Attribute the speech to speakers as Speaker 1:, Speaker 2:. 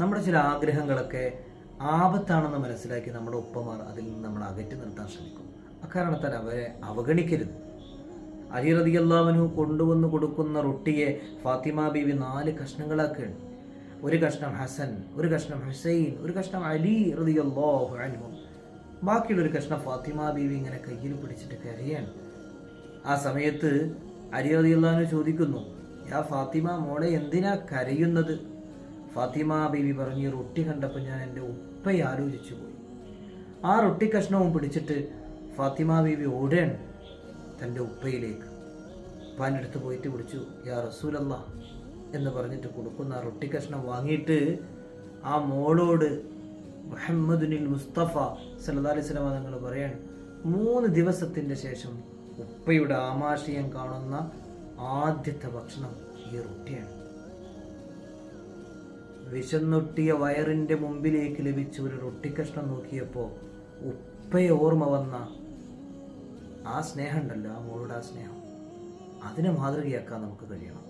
Speaker 1: നമ്മുടെ ചില ആഗ്രഹങ്ങളൊക്കെ ആപത്താണെന്ന് മനസ്സിലാക്കി നമ്മുടെ ഉപ്പമാർ അതിൽ നിന്ന് നമ്മൾ അകറ്റി നിർത്താൻ ശ്രമിക്കും. അക്കാരണത്താൽ അവരെ അവഗണിക്കരുത്. അലി കൊണ്ടുവന്ന് കൊടുക്കുന്ന റൊട്ടിയെ ഫാത്തിമ ബീവി നാല് കഷ്ണങ്ങളാക്കുകയാണ്. ഒരു കഷ്ണം ഹസൻ ഒരു കഷ്ണം ഹുസൈൻ ഒരു കഷ്ണം അലി റതിയല്ലോ ബാക്കിയുള്ള ഒരു കഷ്ണം ഫാത്തിമ ബീവി ഇങ്ങനെ കയ്യിൽ പിടിച്ചിട്ട് കരയാണ്. ആ സമയത്ത് അലി ചോദിക്കുന്നു യാ ഫാത്തിമ മോളെ എന്തിനാ കരയുന്നത്? ഫാത്തിമ ബീവി പറഞ്ഞു "ഈ റൊട്ടി കണ്ടപ്പോൾ ഞാൻ എന്റെ ഉപ്പയെ ആലോചിച്ചു പോയി. ആ റൊട്ടി കഷ്ണവും പിടിച്ചിട്ട് ഫാത്തിമ ബീവി ഓടുകയാണ് തന്റെ ഉപ്പയിലേക്ക് അടുത്ത് പോയിട്ട് വിളിച്ചു യാ റസൂലല്ല എന്ന് പറഞ്ഞിട്ട് കൊടുക്കുന്ന ആ റൊട്ടി കഷ്ണം വാങ്ങിയിട്ട് ആ മോളോട് മുഹമ്മദുനിൽ മുസ്തഫ സലതാലി അലൈഹി നിങ്ങൾ പറയാണ് മൂന്ന് ദിവസത്തിന്റെ ശേഷം ഉപ്പയുടെ ആമാശയം കാണുന്ന ആദ്യത്തെ ഭക്ഷണം ഈ റൊട്ടിയാണ്. വിശന്നൊട്ടിയ വയറിന്റെ മുമ്പിലേക്ക് ലഭിച്ച ഒരു റൊട്ടിക്കഷ്ണം നോക്കിയപ്പോൾ ഉപ്പയെ ഓർമ്മ വന്ന ആ സ്നേഹമുണ്ടല്ലോ ആ മോളുടെ ആ സ്നേഹം. അതിനെ മാതൃകയാക്കാൻ നമുക്ക് കഴിയണം.